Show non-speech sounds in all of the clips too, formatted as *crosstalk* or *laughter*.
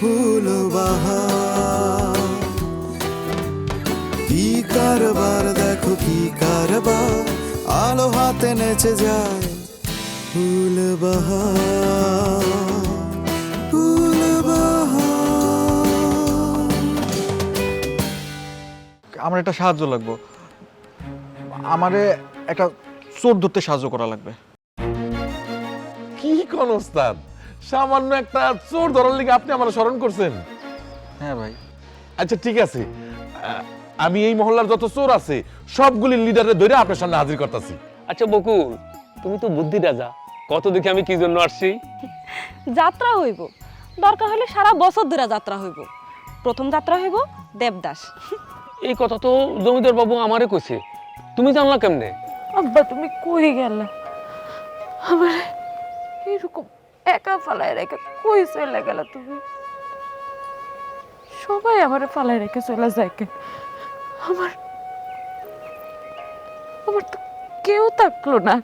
ফুল বাহার কি কারবার দেখো কি কারবার। আলো হাতে নেচে যায় ফুল বাহার ফুল আমার একটা সাহায্য লাগবে। আমারে একটা চোর ধরতে সাহায্য করা লাগবে। কি কোন ওস্তাদ সামান্য একটা চোর ধরার লিগে আপনি আমার স্মরণ করছেন। হ্যাঁ ভাই। আচ্ছা ঠিক আছে। আহ, আমি এই মহল্লার যত চোর আছে সবগুলি লিডারে ধরে আপনার সামনে হাজির করতেছি। আচ্ছা বকুল তুমি তো বুদ্ধি রাজা কত দেখে আমি কি জন্য আসছি? *laughs* যাত্রা হইব। দরকার হলে সারা বছর ধরে যাত্রা হইব। প্রথম যাত্রা হইব দেবদাস। *laughs* এই কথা তো জমিদার বাবু আমারে কইছে। তুমি জানলা কেমনে? আব্বা তুমি কই গেলে? আমার এরকম একা ফালায় রেখে কই চলে গেল তুমি? সবাই আমার ফালায় রেখে চলে যায় কে? আমার আমার তো কেউ থাকল না।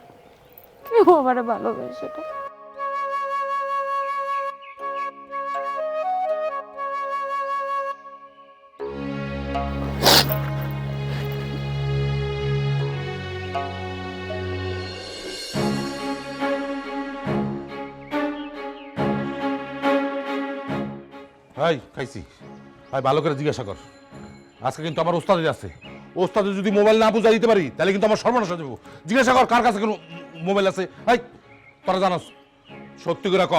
কেউ আমার ভালোবাসে না। ভাই খাইছি। ভাই ভালো করে জিজ্ঞাসা কর। আজকে কিন্তু আমার ওস্তাদের আছে ওস্তাদের যদি মোবাইল না বুঝাই দিতে পারি তাহলে কিন্তু আমার সর্বনাশ হয়ে যাব। জিজ্ঞাসা কর কার কাছে কোনো মোবাইল আছে। ভাই তোরা জানাস সত্যি করে ক।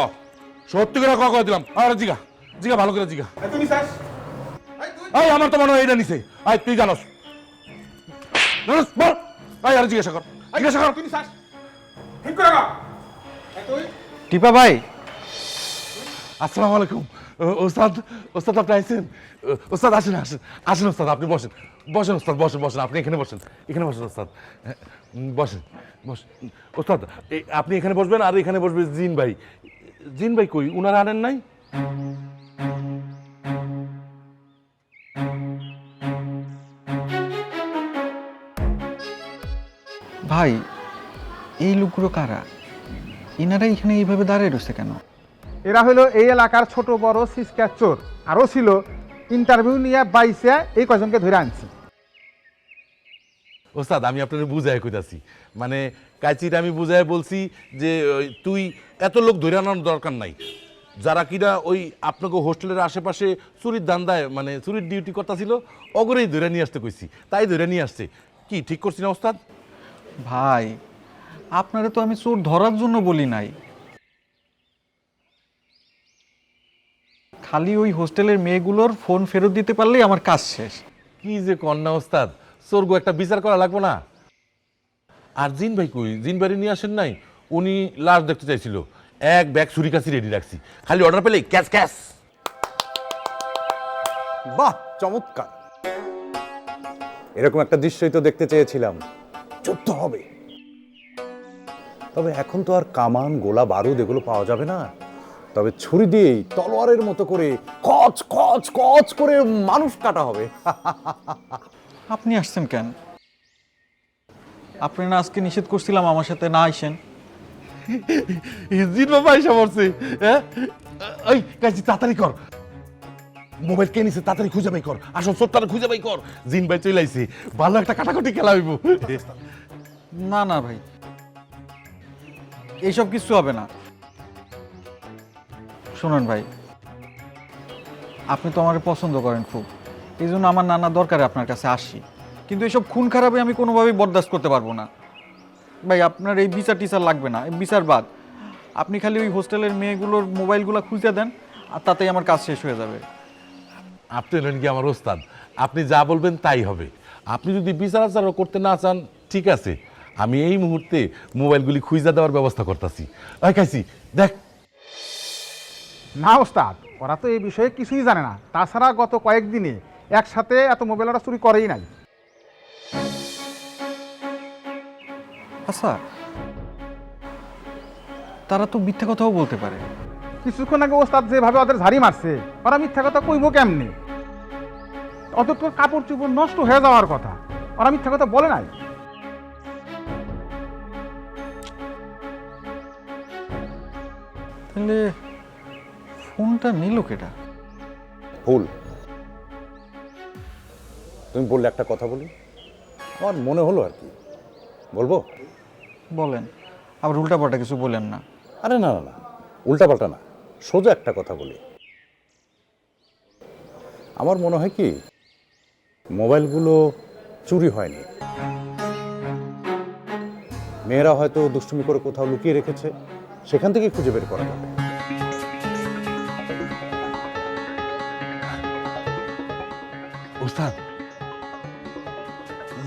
সত্যি করে ক কয়ে দিলাম। আর জিগা জিগা ভালো করে জিগা। এই আমার তো মনে হয় এটা নিছে। আই তুই জানাস। জানাস? বল। ভাই আর জিজ্ঞাসা কর। জিজ্ঞাসা কর। তুমি ঠিক করে টিপা ভাই। আসসালামু আলাইকুম। ওস্তাদ ওস্তাদ আপনি আইছেন? ও- ওস্তাদ, আসেন আসেন আসেন, ওস্তাদ, আপনি বসেন। বসেন, ওস্তাদ, বসেন বসেন, আপনি এখানে বসেন এখানে বসেন, ওস্তাদ। বসেন বসেন। ওস্তাদ আপনি এখানে বসবেন আর এখানে বসবে জিন ভাই। জিন ভাই কই? উনারা আনেন নাই? ভাই, এই লোকগুলো কারা? ইনারা এখানে এইভাবে দাঁড়িয়ে রয়েছে কেন? এরা হলো এই এলাকার ছোট বড় সিসকার চোর। আরও ছিল ইন্টারভিউ নিয়ে বাইসে এই কয়জনকে ধরে আনছি। ওস্তাদ আমি আপনার বুঝাই কইতাছি। মানে কাচির আমি বুঝাই বলছি যে ওই, তুই এত লোক ধরে আনার দরকার নাই। যারা কিনা ওই আপনাকে হোস্টেলের আশেপাশে চুরির দান্দায় মানে চুরির ডিউটি করতেছিল অগরেই ধরে নিয়ে আসতে কইছি। তাই ধরে নিয়ে আসছে। কি ঠিক করছি না ওস্তাদ? ভাই আপনারা তো আমি চোর ধরার জন্য বলি নাই। খালি ওই হোস্টেলের মেয়েগুলোর ফোন ফেরত দিতে পারলেই আমার কাজ শেষ। কি যে কন্যা ওস্তাদ স্বর্গ একটা বিচার করা লাগবো না। আর জিন ভাই কই? জিন ভাই নিয়ে আসেন নাই? উনি লাশ দেখতে চাইছিল। এক ব্যাগ ছুরি কাছি রেডি রাখছি। খালি অর্ডার পেলেই ক্যাশ ক্যাশ। বাহ চমৎকার। এরকম একটা দৃশ্যই তো দেখতে চেয়েছিলাম। যুদ্ধ হবে। তবে এখন তো আর কামান গোলা বারুদ এগুলো পাওয়া যাবে না। তবে ছুরি দিয়েই তলোয়ারের মতো করে কচ কচ কচ করে মানুষ কাটা হবে। *laughs* আপনি আসছেন কেন? আপনি না আজকে নিষেধ করছিলাম আমার সাথে না আইসেন। জিন বাবা এসে পড়ছে হ্যাঁ? ওই কাজী তাড়াতাড়ি কর। মোবাইল কে নিছে তাড়াতাড়ি খুঁজে বাই কর। আসল সত্তারে খুঁজে বাই কর। জিন ভাই চলে আইছে। ভালো একটা কাটাকুটি খেলা হইব। না না ভাই। এইসব কিছু হবে না। শুনুন ভাই, আপনি তো আমার পছন্দ করেন খুব। এই জন্য আমার নানা দরকারে আপনার কাছে আসি। কিন্তু এইসব খুন খারাপে আমি কোনোভাবেই বরদাস্ত করতে পারব না। ভাই, আপনার এই বিচার টিচার লাগবে না বিচার বাদ। আপনি খালি ওই হোস্টেলের মেয়েগুলোর মোবাইলগুলো খুঁজে দেন, আর তাতেই আমার কাজ শেষ হয়ে যাবে। আপনি হলেন কি আমার ওস্তাদ? আপনি যা বলবেন তাই হবে। আপনি যদি বিচার আচার করতে না চান, ঠিক আছে। আমি এই মুহূর্তে মোবাইলগুলি খুঁজে দেওয়ার ব্যবস্থা করতেছি। দেখ। না ওস্তাদ ওরা তো এই বিষয়ে কিছুই জানে না। তাছাড়া গত কয়েকদিনে একসাথে এত মোবাইল ওরা চুরি করেই নাই। আচ্ছা তারা তো মিথ্যা কথাও বলতে পারে। কিছুক্ষণ আগে ওস্তাদ যেভাবে ওদের ঝাড়ি মারছে ওরা মিথ্যা কথা কইব কেমনি? অত তো কাপড় চুপড় নষ্ট হয়ে যাওয়ার কথা ওরা মিথ্যা কথা বলে নাই। তাহলে ফোনটা নিল কেটা ভুল। তুমি বললে একটা কথা বলি? আমার মনে হলো আর কি। বলব? বলেন। আবার উল্টাপাল্টা কিছু বলেন না। আরে না না না। উল্টাপাল্টা না। সোজা একটা কথা বলি। আমার মনে হয় কি মোবাইলগুলো চুরি হয়নি। মেয়েরা হয়তো দুষ্টুমি করে কোথাও লুকিয়ে রেখেছে। সেখান থেকে খুঁজে বের করা যাবে। ওস্তাদ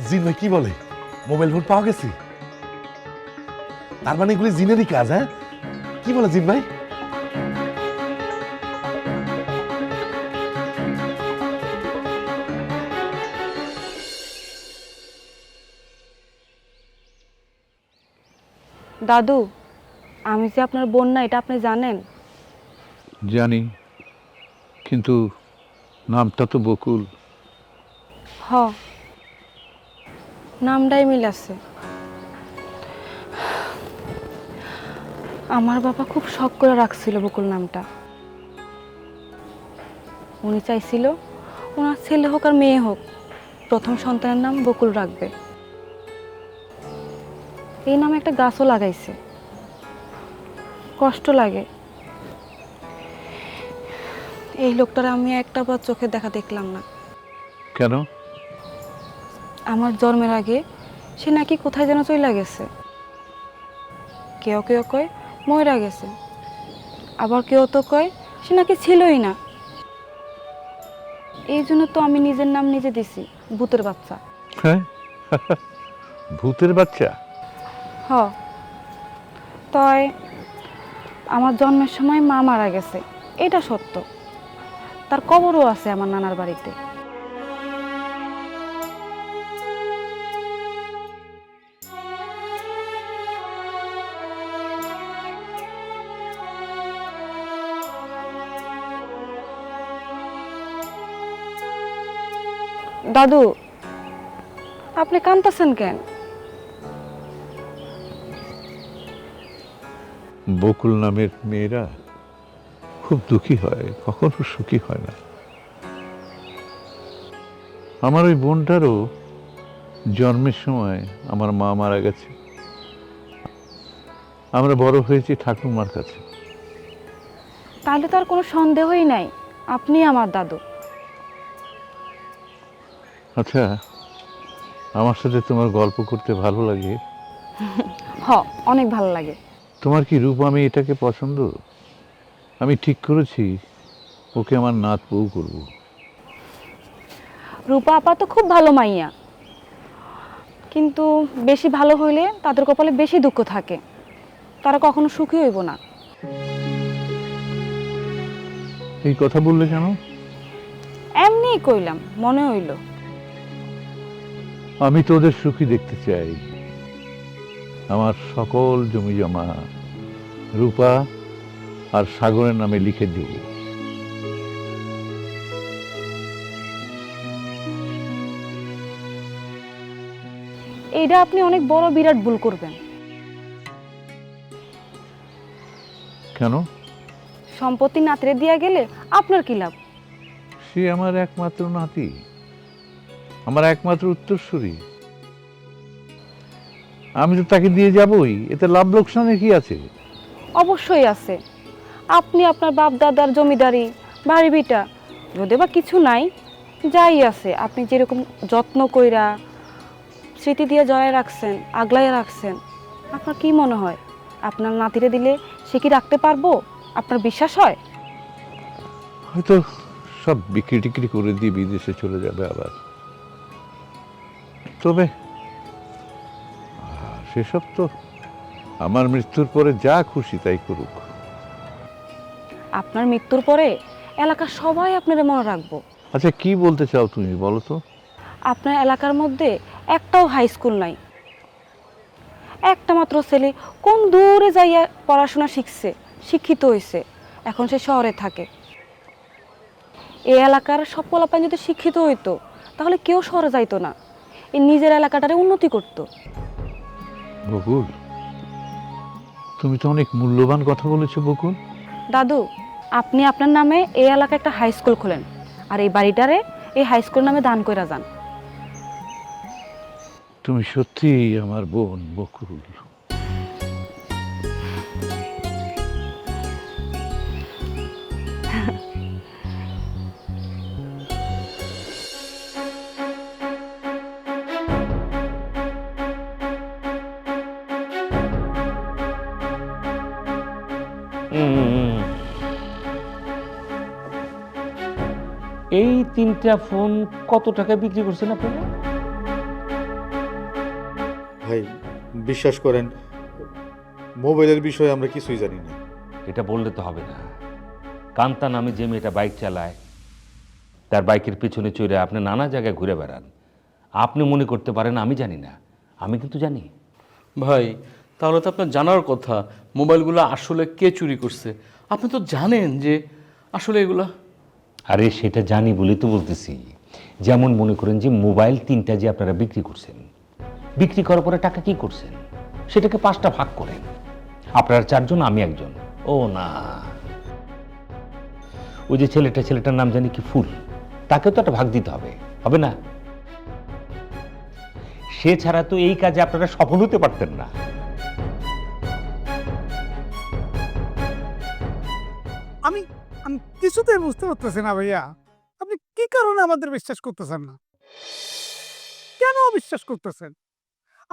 জিন ভাই কি বলে? মোবাইল ফোন পাওয়া গেছে? তার মানে এগুলি জিনেরই কাজ হ্যাঁ? কি বলে জিন ভাই? দাদু আমি যে আপনার বোন না এটা আপনি জানেন? জানি কিন্তু নামটা তো বকুল। হ। নামটাই মিল আছে। আমার বাবা খুব শখ করে রাখছিল বকুল নামটা। উনি চাইছিল ওনার ছেলে হোক আর মেয়ে হোক, প্রথম সন্তানের নাম বকুল রাখবে। এই নামে একটা গাছও লাগাইছে। কষ্ট লাগে। এই লোকটার আমি একটা বার চোখে দেখা দেখলাম না। কেন? আমার জন্মের আগে সে নাকি কোথায় যেন চলে গেছে। কেউ কেউ কয় ময়রা গেছে। আবার কেউ তো কয় সে নাকি ছিলই না। এই জন্য তো আমি নিজের নাম নিজে দিছি ভূতের বাচ্চা। হ্যাঁ? *laughs* ভূতের বাচ্চা? হ। তয় আমার জন্মের সময় মা মারা গেছে এটা সত্য। তার কবরও আছে আমার নানার বাড়িতে। দাদু আপনি কান্দতেছেন কেন? বকুল নামের মেয়েরা খুব দুঃখী হয় কখনো সুখী হয় না। আমার ওই বোনটারও জন্মের সময় আমার মা মারা গেছে। আমরা বড় হয়েছি ঠাকুরমার কাছে। তাহলে তো আর কোনো সন্দেহই নাই আপনি আমার দাদু। আচ্ছা আমার সাথে তোমার গল্প করতে ভালো লাগে? হ অনেক ভালো লাগে। তোমার কি রূপ আমি এটাকে পছন্দ? আমি ঠিক করেছি ওকে আমার নাত বউ করব। রূপা আপা তো খুব ভালো মাইয়া। কিন্তু বেশি ভালো হইলে তাদের কপালে বেশি দুঃখ থাকে। তারা কখনো সুখী হইব না। এই কথা বললে কেন? এমনিই কইলাম মনে হইল। আমি তোদের সুখী দেখতে চাই। আমার সকল জমি জমা রূপা আর সাগরের নামে লিখে দেব। এইটা আপনি অনেক বড় বিরাট ভুল করবেন। কেন? সম্পত্তি নাতরে দিয়া গেলে আপনার কি লাভ? সে আমার একমাত্র নাতি। আমার একমাত্র উত্তরসূরি। আমি তো তাকে দিয়ে যাবই। এতে লাভ লোকসানের কি আছে? অবশ্যই আছে। আপনি আপনার বাপ দাদার জমিদারি বাড়ি বিটা যদি বা কিছু নাই যাই আছে। আপনি যেরকম যত্ন কইরা স্মৃতি দিয়ে জয় রাখছেন আগলাইয়া রাখছেন আপনার কি মনে হয়? আপনার নাতিরে দিলে সে কি রাখতে পারব? আপনার বিশ্বাস হয়? হয়তো সব বিক্রি টিক্রি করে দিয়ে বিদেশে চলে যাবে আবার। তবে সেসব তো আমার মৃত্যুর পরে যা খুশি তাই করুক। আপনার মৃত্যুর পরে এলাকার সবাই আপনারা মনে রাখব। আচ্ছা কি বলতে চাও তুমি বলো তো? আপনার এলাকার মধ্যে একটাও হাই স্কুল নাই। একটা মাত্র ছেলে কোন দূরে যাইয়া পড়াশোনা শিখছে শিক্ষিত হয়েছে এখন সে শহরে থাকে। এই এলাকার সব পোলাপান যদি শিক্ষিত হইতো তাহলে কেউ শহরে যাইতো না। এই নিজের এলাকাটারে উন্নতি করত। বকুল তুমি তো অনেক মূল্যবান কথা বলেছ বকুল। দাদু আপনি আপনার নামে এই এলাকায় একটা হাই স্কুল খোলেন আর এই বাড়িটারে এই হাই স্কুল নামে দান কইরা যান। তুমি সত্যি আমার বোন বকুল। তিনটা ফোন কত টাকা বিক্রি করছেন আপনারা? ভাই বিশ্বাস করেন মোবাইলের বিষয়ে আমরা কিছুই জানি না। এটা বললে তো হবে না। কান্তা নামে যে মেয়েটা বাইক চালায় তার বাইকের পিছনে চড়ে আপনি নানা জায়গায় ঘুরে বেড়ান। আপনি মনে করতে পারেন আমি জানি না। আমি কিন্তু জানি। ভাই তাহলে তো আপনার জানার কথা মোবাইলগুলো আসলে কে চুরি করছে? আপনি তো জানেন যে আসলে এগুলা আরে সেটা জানি বলেই তো বলতেছি। যেমন মনে করেন যে মোবাইল তিনটা যে আপনারা বিক্রি করছেন, বিক্রি করার পরে টাকা কি করছেন? সেটাকে পাঁচটা ভাগ করেন। আপনারা চারজন, আমি একজন। ও না। ওই যে ছেলেটা, ছেলেটার নাম জানি কি ফুল। তাকে তো একটা ভাগ দিতে হবে হবে না? সে ছাড়া তো এই কাজে আপনারা সফল হতে পারতেন না। কিছুতেই বুঝতে পারতেছি না ভাইয়া। আপনি কি কারণে আমাদের বিশ্বাস করতেছেন না? কেন অবিশ্বাস করতেছেন?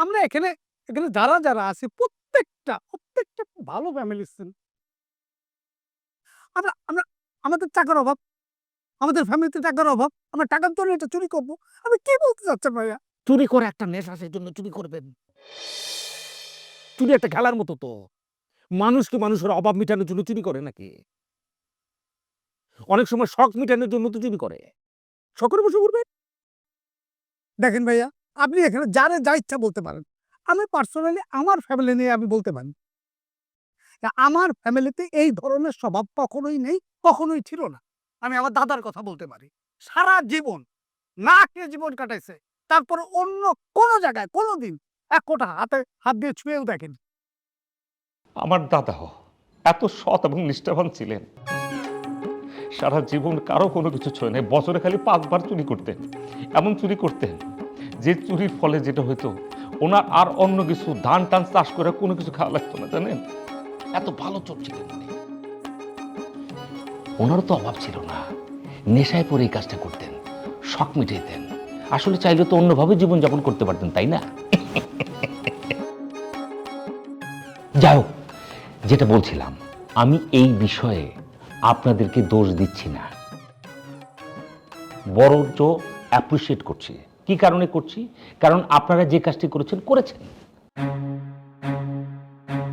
আমরা এখানে এখানে যারা যারা প্রত্যেকটা প্রত্যেকটা ভালো ফ্যামিলি আমরা আমরা, আমাদের টাকার অভাব, আমাদের ফ্যামিলিতে টাকার অভাব, আমরা টাকার এটা চুরি করব। আমি কি বলতে চাচ্ছেন ভাইয়া? চুরি করে একটা নেশা সেই জন্য চুরি করবেন। চুরি একটা খেলার মতো তো। মানুষ কি মানুষের অভাব মেটানোর জন্য চুরি করে নাকি? অনেক সময় শখ মিটানোর জন্য তো চুরি করে। শখের বসে করবে? দেখেন ভাইয়া আপনি এখানে যারে যা ইচ্ছা বলতে পারেন। আমি পার্সোনালি আমার ফ্যামিলি নিয়ে আমি বলতে পারি। আমার ফ্যামিলিতে এই ধরনের স্বভাব কখনোই নেই কখনোই ছিল না। আমি আমার দাদার কথা বলতে পারি। সারা জীবন না খেয়ে জীবন কাটাইছে। তারপর অন্য কোনো জায়গায় কোনো দিন এক কোটা হাতে হাত দিয়ে ছুঁয়েও দেখেন। আমার দাদাও এত সৎ এবং নিষ্ঠাবান ছিলেন। সারা জীবন কারও কোনো কিছু ছয় নাই। বছরে খালি পাঁচবার চুরি করতেন। এমন চুরি করতেন যে চুরির ফলে যেটা হতো ওনার আর অন্য কিছু ধান টান চাষ করে কোনো কিছু খাওয়া লাগতো না, জানেন? এত ভালো চোর ছিলেন উনি ওনারও তো অভাব ছিল না। নেশায় পরে এই কাজটা করতেন, শখ মিটাইতেন। আসলে চাইলে তো অন্যভাবে জীবনযাপন করতে পারতেন, তাই না? যাই হোক, যেটা বলছিলাম, আমি এই বিষয়ে আপনাদেরকে দোষ দিচ্ছি না। বরঞ্চ অ্যাপ্রিসিয়েট করছি। কি কারণে করছি? কারণ আপনারা যে কাজটি করেছেন করেছেন।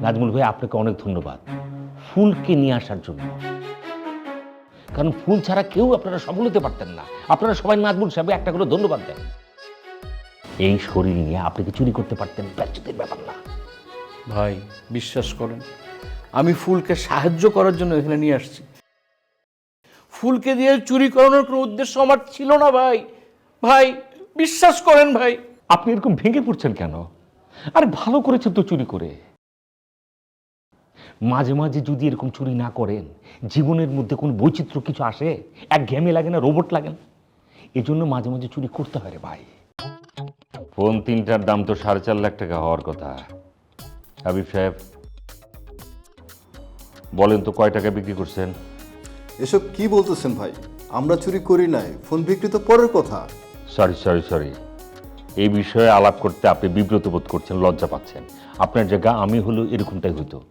নাজমুল ভাই, আপনাকে অনেক ধন্যবাদ ফুলকে নিয়ে আসার জন্য। কারণ ফুল ছাড়া কেউ আপনারা সফল হতে পারতেন না। আপনারা সবাই নাজমুল সাহেব একটা করে ধন্যবাদ দেন। এই শরীর নিয়ে আপনি কি চুরি করতে পারতেন ব্যর্থতার ব্যাপার না। ভাই, বিশ্বাস করেন, আমি ফুলকে সাহায্য করার জন্য এখানে নিয়ে আসছি। ফুলকে দিয়ে চুরি করানোর কোনো উদ্দেশ্য আমার ছিল না ভাই। ভাই বিশ্বাস করেন ভাই। আপনি এরকম ভেঙে পড়ছেন কেন? আরে ভালো করেছেন তো চুরি করে। মাঝে মাঝে যদি এরকম চুরি না করেন জীবনের মধ্যে কোনো বৈচিত্র্য কিছু আসে? এক ঘেমে লাগে না রোবট লাগে না? এই জন্য মাঝে মাঝে চুরি করতে হয় রে ভাই। ফোন তিনটার দাম তো সাড়ে চার লাখ টাকা হওয়ার কথা। হাবিব সাহেব বলেন তো কয় টাকা বিক্রি করছেন? এসব কি বলতেছেন ভাই? আমরা চুরি করি নাই, ফোন বিক্রি তো পরের কথা। সরি সরি সরি এই বিষয়ে আলাপ করতে আপনি বিব্রত বোধ করছেন, লজ্জা পাচ্ছেন। আপনার জায়গা আমি হলো এরকমটাই হইতো।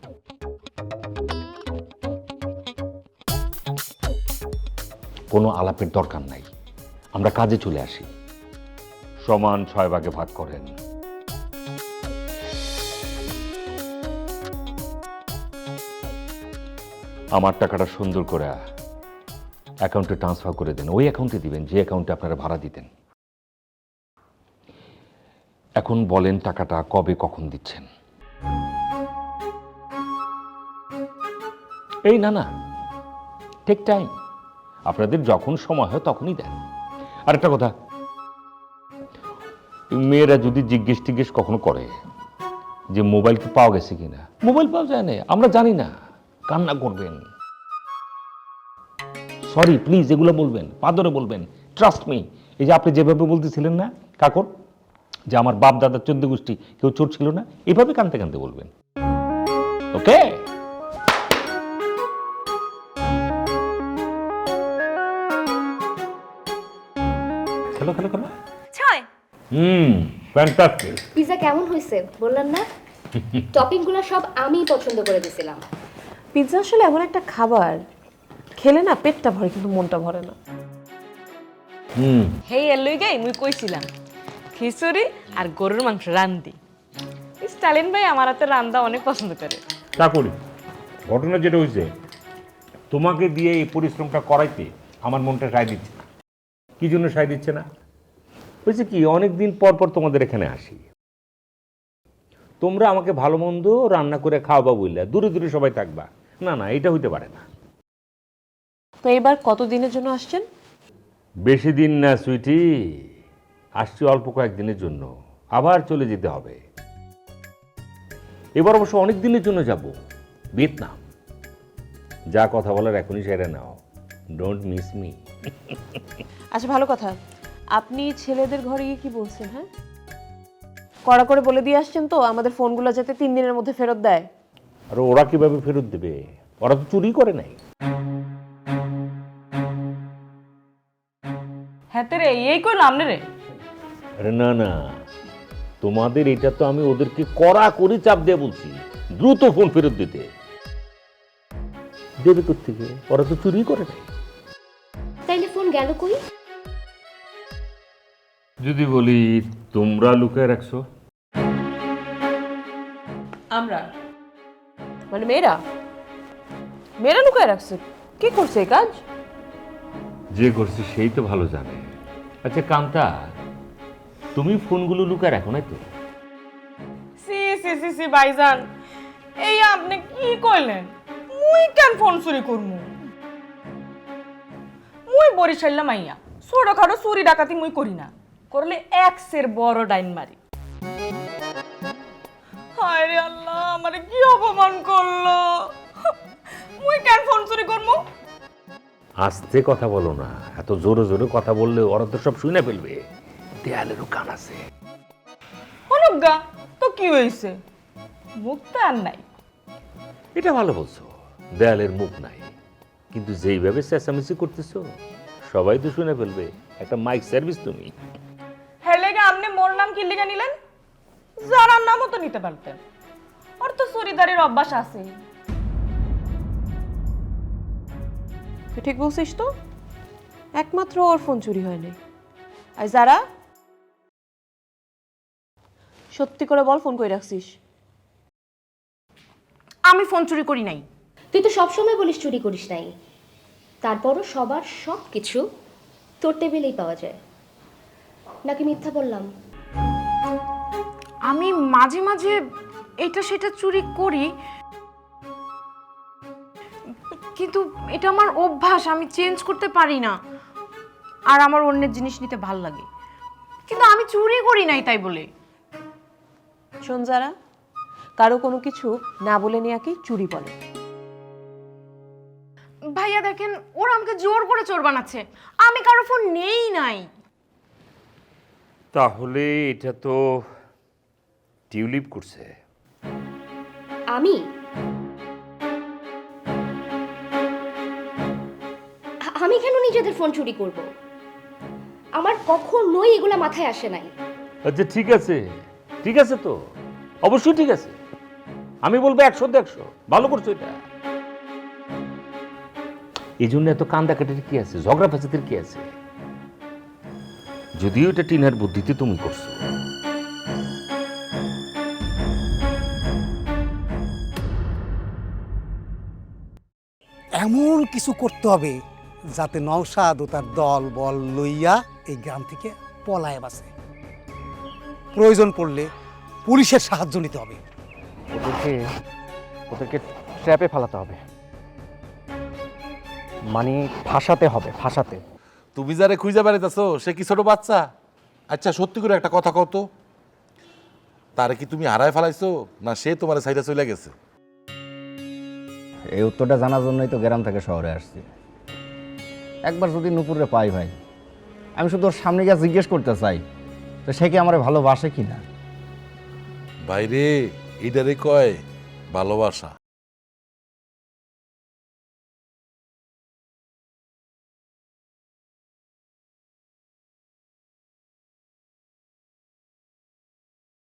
কোনো আলাপের দরকার নাই। আমরা কাজে চলে আসি। সমান ছয় ভাগে ভাগ করেন। আমার টাকাটা সুন্দর করে অ্যাকাউন্টে ট্রান্সফার করে দেন। ওই অ্যাকাউন্টে দিবেন, যে অ্যাকাউন্টে আপনারা ভাড়া দিতেন। এখন বলেন টাকাটা কবে, কখন দিচ্ছেন? এই না না। ঠিক টাইম আপনাদের যখন সময় হয় তখনই দেন। আরেকটা কথা। মেয়েরা যদি জিজ্ঞেস টিজ্ঞেস কখনো করে যে মোবাইল কি পাওয়া গেছে কিনা? মোবাইল পাওয়া যায় না আমরা জানি না। কান্না করবেন। সরি প্লিজ এগুলো বলবেন পাদরে বলবেন। ট্রাস্ট মি এই যে আপনি যেভাবে বলতেছিলেন না কাকর যে আমার বাপ দাদার চোদ্দ গোষ্ঠী কেউ চোর ছিল না এভাবে কানতে কানতে বলবেন। ওকে খেলো খেলো খেলো। ছয়। হুম ফ্যান্টাস্টিক পিৎজা কেমন হয়েছে বললাম না? *laughs* টপিংগুলো সব আমি পছন্দ করে দিছিলাম। পিৎজা আসলে এমন একটা খাবার খেলে না পেটটা ভরে কিন্তু মনটা ভরে না। হুম। হেই এর গাই মুই কইছিলাম খিচুড়ি আর গরুর মাংস রান্দি স্টালিন ভাই আমার হাতে রান্দা অনেক পছন্দ করে। তা ঘটনা যেটা হয়েছে তোমাকে দিয়ে এই পরিশ্রমটা করাইতে আমার মনটা সায় দিচ্ছে। না কি জন্য সায় দিচ্ছে না? হয়েছে কি অনেক দিন পর পর তোমাদের এখানে আসি। তোমরা আমাকে ভালো মন্দ রান্না করে খাওয়াবা বললে দূরে দূরে সবাই থাকবা। না না এটা হইতে পারে না। তো এবার কত দিনের জন্য আসছেন? বেশি দিন না সুইটি। আসছি অল্প কয়েকদিনের জন্য। আবার চলে যেতে হবে। এবার অবশ্য অনেক দিনের জন্য যাব। ভিয়েতনাম। যা কথা বলার এখনই সেরে নাও। ডোন্ট মিস মি আচ্ছা ভালো কথা। আপনি ছেলেদের ঘরে গিয়ে কি বলছেন হ্যাঁ? কড়া করে বলে দিয়ে আসছেন তো আমাদের ফোনগুলো যাতে তিন দিনের মধ্যে ফেরত দেয়। আর ওরা কীভাবে ফেরত দেবে? ওরা তো চুরি করে নাই। হ্যাঁ রে এই কই নামনে রে? আরে না না। তোমাদের এটা তো আমি ওদেরকে কড়া করে চাপ দিয়ে বলছি। দ্রুত ফোন ফেরত দিতে। দেবে থেকে ওরা তো চুরি করে নাই। তাইলে ফোন গেল কই? যদি বলি তোমরা লুকায় রাখছো। আমরা? মানে মেয়েরা? মেয়েরা লুকায় রাখছে। কি করছে এই কাজ? যে করছে সেই তো ভালো জানে। আচ্ছা কান্তা তুমি ফোনগুলো লুকায় রাখো নাই তো? সি সি সি সি ভাইজান এই আপনি কি কইলেন মুই কেন ফোন চুরি করমু? মুই বরিশাল্লা মাইয়া ছোটখাটো চুরি ডাকাতি মুই করি না। করলে এক্সের বড় ডাইন মারি। হায় রে আল্লাহ আমারে কি অপমান করল? মুই কেন ফোন চুরি করমু? আস্তে কথা বলো না এত জোরে জোরে কথা বললে ওরা তো সব শুনে ফেলবে। দেয়ালেরও কান আছে। অনুজ্ঞা তো কি হয়েছে মুখ তো আর নাই। এটা ভালো বলছো দেয়ালের মুখ নাই। কিন্তু যেইভাবে চেঁচামেচি করতেছো সবাই তো শুনে ফেলবে। একটা মাইক সার্ভিস তুমি। হেলেগে আপনি মোর নাম কি লিখে নিলেন? যারার নামও তো নিতে পারতেন। ওর তো চুরিদারের অভ্যাস আছে। তুই ঠিক বলছিস তো? একমাত্র ওর ফোন চুরি হয়নি। আর যারা সত্যি করে বল ফোন করে রাখছিস? আমি ফোন চুরি করি নাই। তুই তো সবসময় বলিস চুরি করিস নাই। তারপরও সবার সব কিছু তোর টেবিলেই পাওয়া যায়। নাকি মিথ্যা বললাম? আমি মাঝে মাঝে এটা সেটা চুরি করি। কিন্তু এটা আমার অভ্যাস আমি চেঞ্জ করতে পারি না। আর আমার অন্যের জিনিস নিতে ভালো লাগে। কিন্তু আমি চুরি করি নাই তাই বলে। শোন যারা কারও কোনো কিছু না বলে নেওয়াকে চুরি বলে। ভাইয়া দেখেন ওরা আমাকে জোর করে চোর বানাচ্ছে। আমি কারও ফোন নেই নাই। তাহলে এটা তো টিউলিপ করছে। আমি? আমি কেন নিজেদের ফোন চুরি করব? আমার কখনোই এগুলা মাথায় আসে নাই। আচ্ছা ঠিক আছে। ঠিক আছে তো? অবশ্যই ঠিক আছে। আমি বলব একশো একশো ভালো করছ এটা। এই জন্য এত কান্দা কাটার কি আছে? ঝগড়া ফেসাতের কি আছে? যদিও এটা টিনার বুদ্ধিতে তুমি করছ। কিছু করতে হবে যাতে নওশাদ ও তার দল বল লইয়া এই গ্রাম থেকে পলায় বাসে প্রয়োজন পড়লে পুলিশের সাহায্য নিতে হবে। ওদেরকে ওদেরকে ট্র্যাপে ফেলাতে হবে। মানে ফাঁসাতে হবে ফাঁসাতে। তুমি যারে খুঁজে বেড়াইতেছো সে কি ছোট বাচ্চা? আচ্ছা সত্যি করে একটা কথা কত তারে কি তুমি হারায় ফেলাইছো না সে তোমার সাইডে চলে গেছে? এই উত্তরটা জানার জন্যই তো গ্রাম থেকে শহরে আসছি। একবার যদি নুপুরে পাই ভাই, আমি শুধু ওর সামনে গিয়ে জিজ্ঞেস করতে চাই, তো সে কি আমার ভালোবাসে কি না বাইরে এটারে কয়, ভালোবাসা।